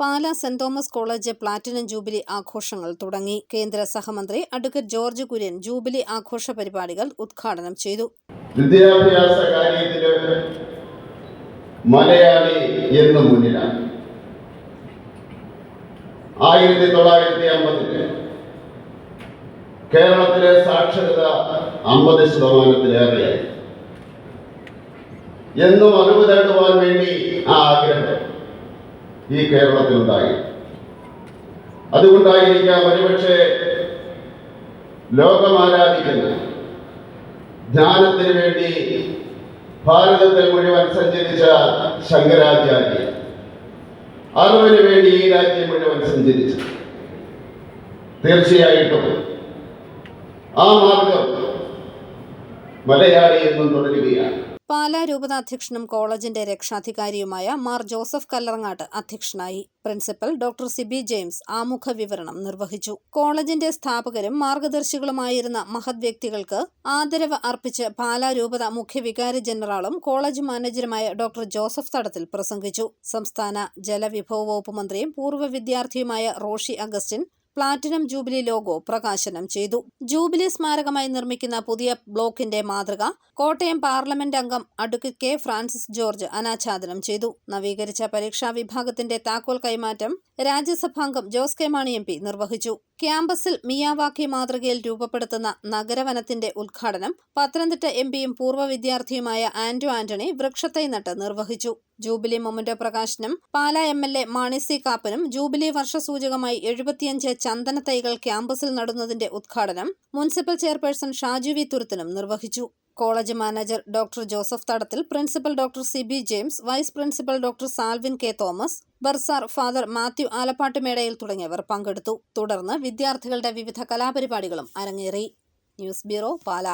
Pala saint Thomas college platinum jubilee ആഘോഷങ്ങൾ തുടങ്ങി. കേന്ദ്ര സഹമന്ത്രി അഡ്വക്കേറ്റ് ജോർജ് കുര്യൻ ജൂബിലി ആഘോഷ പരിപാടികൾ ഉദ്ഘാടനം ചെയ്തു. വിദ്യാഭ്യാസ കാര്യത്തിലെ മലയാളി എന്ന് മുന്നിലാണ്. ആയിരത്തി തൊള്ളായിരത്തി അമ്പതിൽ കേരളത്തിലെ സാക്ഷരത അമ്പത് ശതമാനത്തിലേറെയായി. എന്നും അറിവ് നേടുവാൻ വേണ്ടി ആ ആഗ്രഹം ഈ കേരളത്തിലുണ്ടായി. അതുകൊണ്ടായിരിക്കാം ഒരുപക്ഷെ ലോകം ആരാധിക്കുന്ന ജ്ഞാനത്തിന് വേണ്ടി ഭാരതത്തെ മുഴുവൻ സഞ്ചരിച്ച ശങ്കരാചാര്യ. അറിവിന് വേണ്ടി ഈ രാജ്യം മുഴുവൻ സഞ്ചരിച്ചു തീർച്ചയായിട്ടും ആ മാർഗം മലയാളി എന്നും തുടരുകയാണ്. പാലാ രൂപതാധ്യക്ഷനും കോളേജിന്റെ രക്ഷാധികാരിയുമായ മാർ ജോസഫ് കല്ലറങ്ങാട്ട് അധ്യക്ഷനായി പ്രിൻസിപ്പൽ ഡോക്ടർ സിബി ജെയിംസ് ആമുഖ വിവരണം നിർവഹിച്ചു. കോളേജിന്റെ സ്ഥാപകരും മാർഗദർശികളുമായിരുന്ന മഹത് വ്യക്തികൾക്ക് ആദരവ് അർപ്പിച്ച് പാലാ രൂപത മുഖ്യ വികാര ജനറാളും കോളേജ് മാനേജറുമായ ഡോക്ടർ ജോസഫ് തടത്തിൽ പ്രസംഗിച്ചു. സംസ്ഥാന ജലവിഭവ വകുപ്പ് മന്ത്രിയും പൂർവ വിദ്യാർത്ഥിയുമായ Roshy Augustine platinum jubilee logo പ്രകാശനം ചെയ്തു. ജൂബിലി സ്മാരകമായി നിർമ്മിക്കുന്ന പുതിയ ബ്ലോക്കിന്റെ മാതൃക കോട്ടയം പാർലമെന്റ് അംഗം അഡ്വക്കേറ്റ് കെ ഫ്രാൻസിസ് ജോർജ് അനാച്ഛാദനം ചെയ്തു. നവീകരിച്ച പരീക്ഷാ വിഭാഗത്തിന്റെ താക്കോൽ കൈമാറ്റം രാജ്യസഭാംഗം ജോസ് കെ മാണി എം നിർവഹിച്ചു. ക്യാമ്പസിൽ മിയാവാക്കി മാതൃകയിൽ രൂപപ്പെടുത്തുന്ന നഗരവനത്തിന്റെ ഉദ്ഘാടനം പത്തനംതിട്ട എം പിയും പൂർവ വിദ്യാർത്ഥിയുമായ ആന്റോ ആന്റണി വൃക്ഷത്തൈ നട്ട് നിർവഹിച്ചു. ജൂബിലി മൊമന്റോ പ്രകാശനം Pala M L A Mani C കാപ്പനും jubilee വർഷസൂചകമായി എഴുപത്തിയഞ്ച് ചന്ദന തൈകൾ ക്യാമ്പസിൽ നടുന്നതിന്റെ ഉദ്ഘാടനം മുനിസിപ്പൽ ചെയർപേഴ്സൺ ഷാജു വി തുരുത്തനും നിർവഹിച്ചു. College manager doctor Joseph Thadathil principal doctor C B James vice principal doctor Salvin K Thomas bursar father Mathew Alappattumedayil തുടങ്ങിയവർ പങ്കെടുത്തു. തുടർന്ന് വിദ്യാർത്ഥികളുടെ വിവിധ കലാപരിപാടികളും അരങ്ങേറി. News bureau Pala.